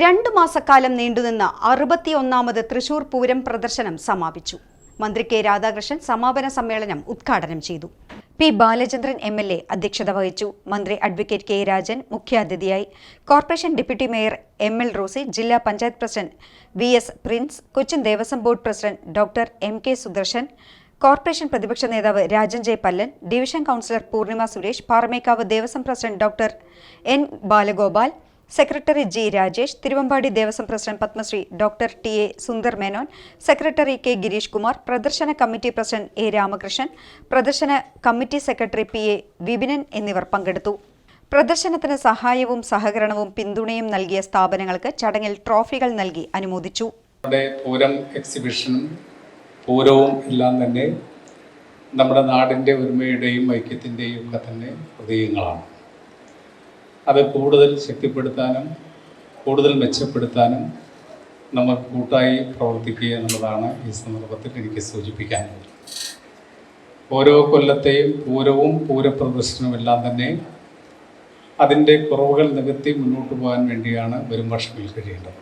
രണ്ടു മാസക്കാലം നീണ്ടുനിന്ന അറുപത്തിയൊന്നാമത് തൃശൂർ പൂരം പ്രദർശനം സമാപിച്ചു. മന്ത്രി കെ രാധാകൃഷ്ണൻ സമാപന സമ്മേളനം ഉദ്ഘാടനം ചെയ്തു. P Balachandran M L A അധ്യക്ഷത വഹിച്ചു. മന്ത്രി അഡ്വക്കേറ്റ് കെ രാജൻ മുഖ്യാതിഥിയായി. Corporation deputy mayor M L Rosy ജില്ലാ panchayat president V S Prince Cochin Devaswom board president doctor M K Sudarshan corporation പ്രതിപക്ഷ നേതാവ് Rajan J Pallan division councillor Poornima Suresh Paramekkavu Devaswom president doctor N Balagopal secretary G Rajesh Thiruvambadi Devaswom president Padmashri doctor T A Sundar Menon secretary K Girish Kumar പ്രദർശന committee president A Ramakrishnan പ്രദർശന committee secretary P A Vipinan എന്നിവർ പങ്കെടുത്തു. പ്രദർശനത്തിന് സഹായവും സഹകരണവും പിന്തുണയും നൽകിയ സ്ഥാപനങ്ങൾക്ക് ചടങ്ങിൽ ട്രോഫികൾ നൽകി അനുമോദിച്ചു. പൂരം എക്സിബിഷനും പൂരവും എല്ലാം തന്നെ നമ്മുടെ നാടിന്റെ ഒരുമയുടെയും ഐക്യത്തിന്റെയും ഒക്കെ തന്നെ പ്രതീകങ്ങളാണ് അത് കൂടുതൽ ശക്തിപ്പെടുത്താനും കൂടുതൽ മെച്ചപ്പെടുത്താനും നമ്മൾ കൂട്ടായി പ്രവർത്തിക്കുക എന്നുള്ളതാണ് ഈ സന്ദർഭത്തിൽ എനിക്ക് സൂചിപ്പിക്കാനുള്ളത്. ഓരോ കൊല്ലത്തെയും പൂരവും പൂരപ്രദർശനവും എല്ലാം തന്നെ അതിന്റെ കുറവുകൾ നികത്തി മുന്നോട്ട് പോകാൻ വേണ്ടിയാണ് വരും വർഷങ്ങളിൽ കഴിയേണ്ടത്.